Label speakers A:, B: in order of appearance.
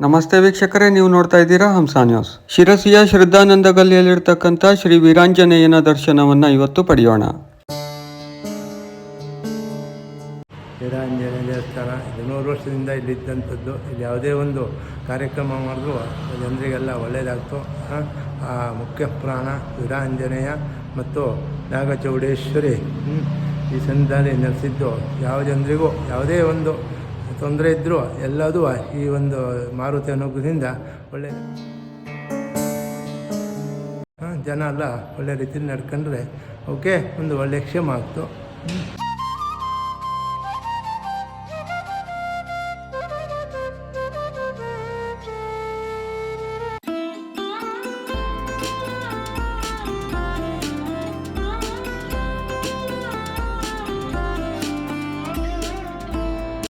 A: ನಮಸ್ತೆ ವೀಕ್ಷಕರೇ ನೀವು ನೋಡ್ತಾ ಇದ್ದೀರಾ ಹಂಸಾ ನ್ಯೂಸ್. ಶಿರಸಿಯ ಶ್ರದ್ಧಾನಂದ ಗಲ್ಲಿಯಲ್ಲಿರ್ತಕ್ಕಂಥ ಶ್ರೀ ವೀರಾಂಜನೇಯನ ದರ್ಶನವನ್ನ ಇವತ್ತು ಪಡೆಯೋಣ.
B: ವೀರಾಂಜನೇಯ ದೇವಸ್ಥಾನ ಇದು ನೂರು ವರ್ಷದಿಂದ ಇಲ್ಲಿದ್ದಂಥದ್ದು. ಇಲ್ಲಿ ಯಾವುದೇ ಒಂದು ಕಾರ್ಯಕ್ರಮ ಮಾಡಿದ್ರು ಜನರಿಗೆಲ್ಲ ಆ, ಮುಖ್ಯ ಪ್ರಾಣ ವೀರಾಂಜನೇಯ ಮತ್ತು ನಾಗಚೌಡೇಶ್ವರಿ ಈ ಸಂದಲ್ಲಿ ನೆಲೆಸಿದ್ದು ಯಾವ ಜನರಿಗೂ ಯಾವುದೇ ಒಂದು ತೊಂದರೆ ಇದ್ದರೂ ಎಲ್ಲದೂ ಈ ಒಂದು ಮಾರುತಿ ಅನುಗ್ರಹದಿಂದ ಒಳ್ಳೆಯ ಆ, ಜನ ಎಲ್ಲ ಒಳ್ಳೆ ರೀತಿಯಲ್ಲಿ ನಡ್ಕೊಂಡ್ರೆ ಓಕೆ ಒಂದು ಒಳ್ಳೆಯ ಕ್ಷೇಮ ಆಗ್ತು.